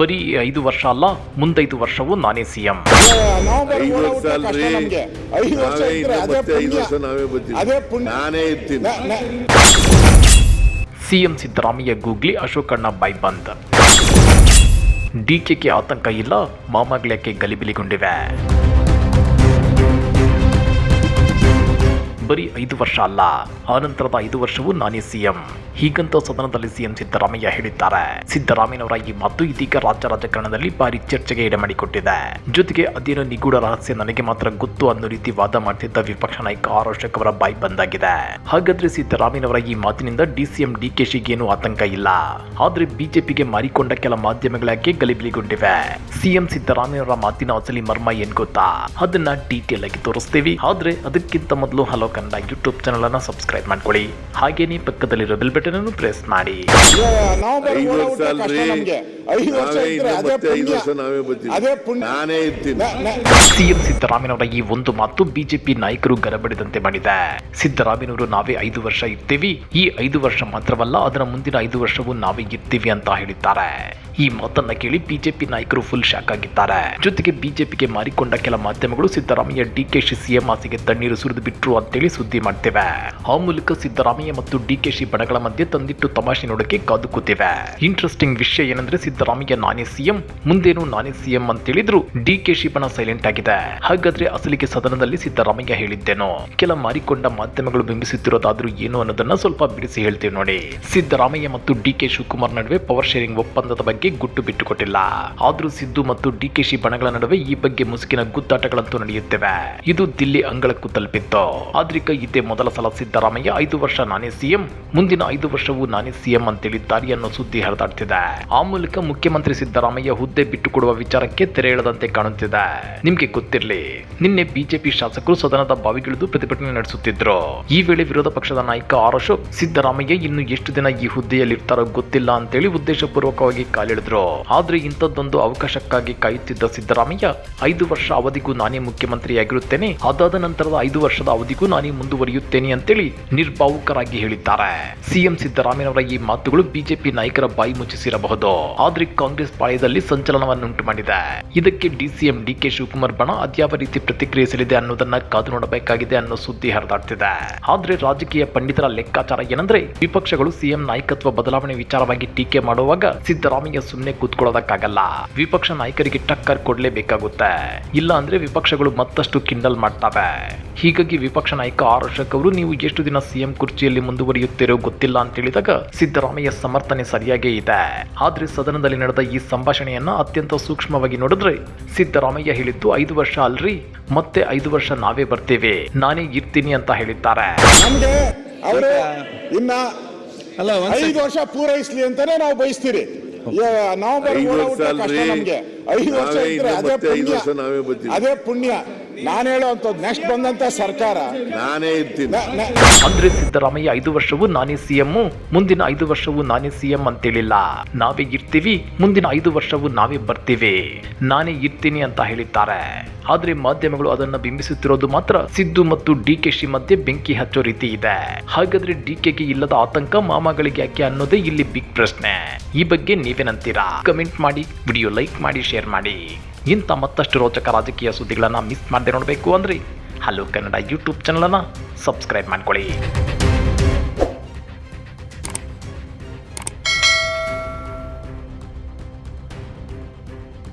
ಬರೀ ಐದು ವರ್ಷ ಅಲ್ಲ ಮುಂದೈದು ವರ್ಷವೂ ನಾನೇ ಸಿಎಂ. ಸಿಎಂ ಸಿದ್ದರಾಮಯ್ಯ ಗೂಗ್ಲಿ ಅಶೋಕಣ್ಣ ಬೈ ಬಂದ್. ಡಿಕೆಗೆ ಆತಂಕ ಇಲ್ಲ ಮಾಮಗ್ಲಕ್ಕೆ ಗಲಿಬಿಲಿಗೊಂಡಿವೆ. ಬರೀ ಐದು ವರ್ಷ ಅಲ್ಲ. ಆನಂತರದ ಐದು ವರ್ಷವೂ ನಾನೇ ಸಿಎಂ. ಹೀಗಂತ ಸದನದಲ್ಲಿ ಸಿಎಂ ಸಿದ್ದರಾಮಯ್ಯ ಹೇಳಿದ್ದಾರೆ. ಸಿದ್ದರಾಮಯ್ಯನವರ ಈ ಮಾತು ಇದೀಗ ರಾಜ್ಯ ರಾಜಕಾರಣದಲ್ಲಿ ಭಾರಿ ಚರ್ಚೆಗೆ ಎಡೆಮಾಡಿಕೊಟ್ಟಿದೆ. ಜೊತೆಗೆ ಅದೇನೋ ನಿಗೂಢ ರಹಸ್ಯ ನನಗೆ ಮಾತ್ರ ಗೊತ್ತು ಅನ್ನೋ ರೀತಿ ವಾದ ಮಾಡ್ತಿದ್ದ ವಿಪಕ್ಷ ನಾಯಕ ಆರ್ ಅಶೋಕ್ ಅವರ ಬಾಯಿ ಬಂದಾಗಿದೆ. ಹಾಗಾದ್ರೆ ಸಿದ್ದರಾಮಯ್ಯನವರ ಈ ಮಾತಿನಿಂದ ಡಿಸಿಎಂ ಡಿಕೆಶಿಗೇನು ಆತಂಕ ಇಲ್ಲ. ಆದ್ರೆ ಬಿಜೆಪಿಗೆ ಮಾರಿಕೊಂಡ ಕೆಲ ಮಾಧ್ಯಮಗಳಾಗಿ ಗಲಿಬಿಲಿಗೊಂಡಿವೆ. ಸಿಎಂ ಸಿದ್ದರಾಮಯ್ಯನವರ ಮಾತಿನ ಅಸಲಿ ಮರ್ಮ ಏನ್ ಗೊತ್ತಾ? ಅದನ್ನ ಡೀಟೇಲ್ ಆಗಿ ತೋರಿಸ್ತೀವಿ. ಆದ್ರೆ ಅದಕ್ಕಿಂತ ಮೊದಲು ಹಲೋ ಕನ್ನಡ ಯೂಟ್ಯೂಬ್ ಚಾನಲ್ ಅನ್ನ ಸಬ್ಸ್ಕ್ರೈಬ್ ಮಾಡ್ಕೊಳ್ಳಿ. ಹಾಗೇನೇ ಪಕ್ಕದಲ್ಲಿರೋ ಬೆಲ್ ಬಟನ್ ಅನ್ನು ಪ್ರೆಸ್ ಮಾಡಿ. ಸಿಎಂ ಐದು ವರ್ಷ ಹುಟ್ಟೋ ಅಲ್ರಿ ನಮ್ಗೆ. ಐದು ವರ್ಷ ನಾವೇ ಇದ್ರೆ ಇನ್ನು ಮತ್ತೆ ಐದು ವರ್ಷ ನಾವೇ ಬರ್ತೀವಿ. ನಾನೇ ಇರ್ತೀನಿ. ನ- ನ- ಸಿಎಂ ಸಿದ್ದರಾಮಯ್ಯನವರ ಈ ಒಂದು ಮಾತು ಬಿಜೆಪಿ ನಾಯಕರು ಗರಬಡಿದಂತೆ ಮಾಡಿದೆ. ಸಿದ್ದರಾಮಯ್ಯನವರು ನಾವೇ ಐದು ವರ್ಷ ಇರ್ತೀವಿ. ಈ ಐದು ವರ್ಷ ಮಾತ್ರವಲ್ಲ ಅದರ ಮುಂದಿನ ಐದು ವರ್ಷವೂ ನಾವೇ ಇರ್ತೀವಿ ಅಂತ ಹೇಳಿದ್ದಾರೆ. ಈ ಮಾತನ್ನ ಕೇಳಿ ಬಿಜೆಪಿ ನಾಯಕರು ಫುಲ್ ಶಾಕ್ ಆಗಿದ್ದಾರೆ. ಜೊತೆಗೆ ಬಿಜೆಪಿಗೆ ಮಾರಿಕೊಂಡ ಕೆಲ ಮಾಧ್ಯಮಗಳು ಸಿದ್ದರಾಮಯ್ಯ ಡಿಕೆಶಿ ಸಿಎಂ ಆಸೆಗೆ ತಣ್ಣೀರು ಸುರಿದು ಬಿಟ್ರು ಅಂತೇಳಿ ಸುದ್ದಿ ಮಾಡ್ತೇವೆ. ಆ ಮೂಲಕ ಸಿದ್ದರಾಮಯ್ಯ ಮತ್ತು ಡಿ ಕೆ ಶಿ ಬಣಗಳ ಮಧ್ಯೆ ತಂದಿಟ್ಟು ತಮಾಷೆ ನೋಡಕ್ಕೆ ಕಾದು ಇಂಟ್ರೆಸ್ಟಿಂಗ್ ವಿಷಯ ಏನಂದ್ರೆ ಸಿದ್ದರಾಮಯ್ಯ ನಾನೇ ಸಿಎಂ, ಮುಂದೇನು ನಾನೇ ಸಿಎಂ ಅಂತ ಹೇಳಿದ್ರು ಡಿಕೆಶಿ ಬಣ ಸೈಲೆಂಟ್ ಆಗಿದೆ. ಹಾಗಾದ್ರೆ ಅಸಲಿಗೆ ಸದನದಲ್ಲಿ ಸಿದ್ದರಾಮಯ್ಯ ಹೇಳಿದ್ದೇನೋ? ಕೆಲ ಮಾರಿಕೊಂಡ ಮಾಧ್ಯಮಗಳು ಬಿಂಬಿಸುತ್ತಿರೋದಾದ್ರೂ ಏನು ಅನ್ನೋದನ್ನ ಸ್ವಲ್ಪ ಬಿಡಿಸಿ ಹೇಳ್ತೀವಿ ನೋಡಿ. ಸಿದ್ದರಾಮಯ್ಯ ಮತ್ತು ಡಿ ಕೆ ಶಿವಕುಮಾರ್ ನಡುವೆ ಪವರ್ ಶೇರಿಂಗ್ ಒಪ್ಪಂದದ ಬಗ್ಗೆ ಗುಟ್ಟು ಬಿಟ್ಟುಕೊಟ್ಟಿಲ್ಲ. ಆದ್ರೂ ಸಿದ್ದು ಮತ್ತು ಡಿ ಕೆ ಶಿ ಬಣಗಳ ನಡುವೆ ಈ ಬಗ್ಗೆ ಮುಸುಕಿನ ಗುದ್ದಾಟಗಳಂತೂ ನಡೆಯುತ್ತಿವೆ. ಇದು ದಿಲ್ಲಿ ಅಂಗಳಕ್ಕೂ ತಲುಪಿತ್ತು. ಆದ್ರೀಗ ಇದೇ ಮೊದಲ ಸಲ ಸಿದ್ದರಾಮಯ್ಯ, ಐದು ವರ್ಷ ನಾನೇ ಸಿಎಂ, ಮುಂದಿನ ಐದು ವರ್ಷವೂ ನಾನೇ ಸಿಎಂ ಅಂತೇಳಿದ್ದಾರೆ ಅನ್ನೋ ಸುದ್ದಿ ಹರಿದಾಡ್ತಿದೆ. ಆ ಮೂಲಕ ಮುಖ್ಯಮಂತ್ರಿ ಸಿದ್ದರಾಮಯ್ಯ ಹುದ್ದೆ ಬಿಟ್ಟುಕೊಡುವ ವಿಚಾರಕ್ಕೆ ತೆರೆ ಎಳೆದಂತೆ ಕಾಣುತ್ತಿದೆ. ನಿಮ್ಗೆ ಗೊತ್ತಿರ್ಲಿ, ನಿನ್ನೆ ಬಿಜೆಪಿ ಶಾಸಕರು ಸದನದ ಬಾವಿಗಿಳಿದು ಪ್ರತಿಭಟನೆ ನಡೆಸುತ್ತಿದ್ರು. ಈ ವೇಳೆ ವಿರೋಧ ಪಕ್ಷದ ನಾಯಕ ಆರ್ ಅಶೋಕ್, ಸಿದ್ದರಾಮಯ್ಯ ಇನ್ನು ಎಷ್ಟು ದಿನ ಈ ಹುದ್ದೆಯಲ್ಲಿರ್ತಾರೋ ಗೊತ್ತಿಲ್ಲ ಅಂತೇಳಿ ಉದ್ದೇಶಪೂರ್ವಕವಾಗಿ ಕಾಲಿಳಿದ್ರು. ಆದ್ರೆ ಇಂಥದ್ದೊಂದು ಅವಕಾಶಕ್ಕಾಗಿ ಕಾಯುತ್ತಿದ್ದ ಸಿದ್ದರಾಮಯ್ಯ, ಐದು ವರ್ಷ ಅವಧಿಗೂ ನಾನೇ ಮುಖ್ಯಮಂತ್ರಿಯಾಗಿರುತ್ತೇನೆ, ಅದಾದ ನಂತರದ ಐದು ವರ್ಷದ ಅವಧಿಗೂ ಮುಂದುವರಿಯುತ್ತೇನೆ ಅಂತೇಳಿ ನಿರ್ಭಾವುಕರಾಗಿ ಹೇಳಿದ್ದಾರೆ. ಸಿಎಂ ಸಿದ್ದರಾಮಯ್ಯನವರ ಈ ಮಾತುಗಳು ಬಿಜೆಪಿ ನಾಯಕರ ಬಾಯಿ ಮುಚ್ಚಿಸಿರಬಹುದು. ಆದ್ರೆ ಕಾಂಗ್ರೆಸ್ ಪಾಳ್ಯದಲ್ಲಿ ಸಂಚಲನವನ್ನುಂಟು ಮಾಡಿದೆ ಇದಕ್ಕೆ ಡಿಸಿಎಂ ಡಿಕೆ ಶಿವಕುಮಾರ್ ಬಣ ಅದ್ಯಾವ ರೀತಿ ಪ್ರತಿಕ್ರಿಯಿಸಲಿದೆ ಅನ್ನೋದನ್ನ ಕಾದು ನೋಡಬೇಕಾಗಿದೆ ಅನ್ನೋ ಸುದ್ದಿ ಹರಿದಾಡ್ತಿದೆ. ಆದ್ರೆ ರಾಜಕೀಯ ಪಂಡಿತರ ಲೆಕ್ಕಾಚಾರ ಏನಂದ್ರೆ ವಿಪಕ್ಷಗಳು ಸಿಎಂ ನಾಯಕತ್ವ ಬದಲಾವಣೆ ವಿಚಾರವಾಗಿ ಟೀಕೆ ಮಾಡುವಾಗ ಸಿದ್ದರಾಮಯ್ಯ ಸುಮ್ಮನೆ ಕೂತ್ಕೊಳ್ಳೋದಕ್ಕಾಗಲ್ಲ. ವಿಪಕ್ಷ ನಾಯಕರಿಗೆ ಟಕ್ಕರ್ ಕೊಡ್ಲೇಬೇಕಾಗುತ್ತೆ. ಇಲ್ಲ ಅಂದ್ರೆ ವಿಪಕ್ಷಗಳು ಮತ್ತಷ್ಟು ಕಿಂಡಲ್ ಮಾಡ್ತವೆ. ಹೀಗಾಗಿ ವಿಪಕ್ಷ ನಾಯಕ ಆರ್ ಅಶೋಕ್ ಅವರು ನೀವು ಎಷ್ಟು ದಿನ ಸಿಎಂ ಕುರ್ಚಿಯಲ್ಲಿ ಮುಂದುವರಿಯುತ್ತೀರೋ ಗೊತ್ತಿಲ್ಲ ಅಂತ ಹೇಳಿದಾಗ ಸಿದ್ದರಾಮಯ್ಯ ಸಮರ್ಥನೆ ಸರಿಯಾಗೇ ಇದೆ. ಆದ್ರೆ ಸದನದಲ್ಲಿ ನಡೆದ ಈ ಸಂಭಾಷಣೆಯನ್ನ ಅತ್ಯಂತ ಸೂಕ್ಷ್ಮವಾಗಿ ನೋಡಿದ್ರೆ ಸಿದ್ದರಾಮಯ್ಯ ಹೇಳಿದ್ದು ಐದು ವರ್ಷ ಅಲ್ರಿ ಮತ್ತೆ ಐದು ವರ್ಷ ನಾವೇ ಬರ್ತೇವೆ ನಾನೇ ಇರ್ತೀನಿ ಅಂತ ಹೇಳಿದ್ದಾರೆ. ನಮ್ಗೆ ಅವರು ಇನ್ನ ಅಲ್ಲ ಒಂದ್ ಐದು ವರ್ಷ ಪೂರೈಸ್ಲಿ ಅಂತಾನೆ ನಾವು ಬಯಸ್ತೀರಿ. ಈಗ ನವೆಂಬರ್ ಐದು ಮೂರ ವರ್ಷ ಹುಟ್ಟೋ ಕಷ್ಟ ಅಲ್ರಿ ನಮ್ಗೆ. ಐದು ವರ್ಷ ನಾವೇ ಇದ್ರೆ ಇನ್ನು ಅದೇ ಮತ್ತೆ ಐದು ವರ್ಷ ನಾವೇ ಬರ್ತೀವಿ. ಅದೇ ಪುಣ್ಯ. ನಾನು ಹೇಳುವಂಥದ್ದು ನೆಕ್ಸ್ಟ್ ಬಂದಂತ ಸರ್ಕಾರ. ನಾನೇ ಇರ್ತೀನಿ. ಅಂದ್ರೆ ಸಿದ್ದರಾಮಯ್ಯ ಐದು ವರ್ಷವೂ ನಾನೇ ಸಿಎಂ ಮುಂದಿನ ಐದು ವರ್ಷವೂ ನಾನೇ ಸಿಎಂ ಅಂತೇಳಿಲ್ಲ ನಾವೇ ಇರ್ತೀವಿ ಮುಂದಿನ ಐದು ವರ್ಷವೂ ನಾವೇ ಬರ್ತೀವಿ. ನಾನೇ ಇರ್ತೀನಿ ಅಂತ ಹೇಳಿದ್ದಾರೆ. ಆದ್ರೆ ಮಾಧ್ಯಮಗಳು ಅದನ್ನ ಬಿಂಬಿಸುತ್ತಿರೋದು ಮಾತ್ರ ಸಿದ್ದು ಮತ್ತು ಡಿ ಕೆ ಶಿ ಮಧ್ಯೆ ಬೆಂಕಿ ಹಚ್ಚೋ ರೀತಿ ಇದೆ. ಹಾಗಾದ್ರೆ ಡಿ ಕೆಗೆ ಇಲ್ಲದ ಆತಂಕ ಮಾಮಗಳಿಗೆ ಯಾಕೆ ಅನ್ನೋದೇ ಇಲ್ಲಿ ಬಿಗ್ ಪ್ರಶ್ನೆ. ಈ ಬಗ್ಗೆ ನೀವೇನಂತೀರಾ? ಕಮೆಂಟ್ ಮಾಡಿ ವಿಡಿಯೋ ಲೈಕ್ ಮಾಡಿ ಶೇರ್ ಮಾಡಿ. ಇಂಥ ಮತ್ತಷ್ಟು ರೋಚಕ ರಾಜಕೀಯ ಸುದ್ದಿಗಳನ್ನ ಮಿಸ್ ಮಾಡದೆ ನೋಡಬೇಕು ಅಂದ್ರೆ ಹಲೋ ಕನ್ನಡ ಯೂಟ್ಯೂಬ್ ಚಾನಲನ್ನು ಸಬ್ಸ್ಕ್ರೈಬ್ ಮಾಡ್ಕೊಳ್ಳಿ.